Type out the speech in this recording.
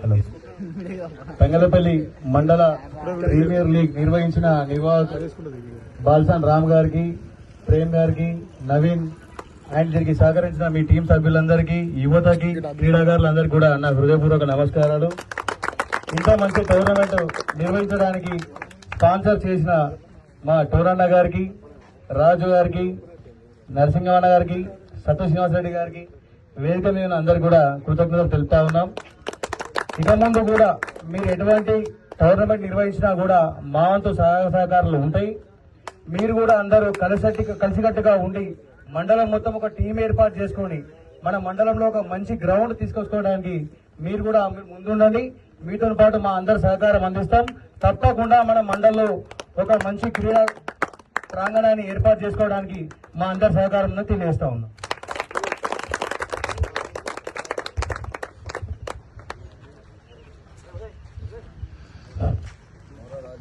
Hello. మండల premier league నిర్వహించిన నిర్వాహక బాల్సాన్ రామ్ గారికి ప్రేమ్ గారికి నవీన్ అండ్ దీనికి సహకరించిన మీ టీం సభ్యులందరికీ యువతకి క్రీడాకారులందరికీ కూడా నా హృదయపూర్వక నమస్కారాలు ఇంత మంచి టోర్నమెంట్ నిర్వహించడానికి స్పాన్సర్ చేసిన మా టోరన్న గారికి రాజు గారికి నరసింహవన్న గారికి సత్య శ్రీనివాసరెడ్డి గారికి వేదిక మీద అందరు అందరికీ కూడా కృతజ్ఞతలు తెలుపుతా ఉన్నాం. ఇక ముందు కూడా మీరు ఎటువంటి టోర్నమెంట్ నిర్వహించినా కూడా మా వంతు సహాయ సహకారాలు ఉంటాయి. మీరు కూడా అందరూ కలిసట్టి కలిసికట్టుగా ఉండి మండలం మొత్తం ఒక టీం ఏర్పాటు చేసుకొని మన మండలంలో ఒక మంచి గ్రౌండ్ తీసుకొచ్చుకోవడానికి మీరు కూడా ముందుండండి. మీతో పాటు మా అందరి సహకారం అందిస్తాం. తప్పకుండా మన మండలంలో ఒక మంచి క్రీడా ప్రాంగణాన్ని ఏర్పాటు చేసుకోవడానికి మా అందరి సహకారం తెలియజేస్తా ఉన్నాం.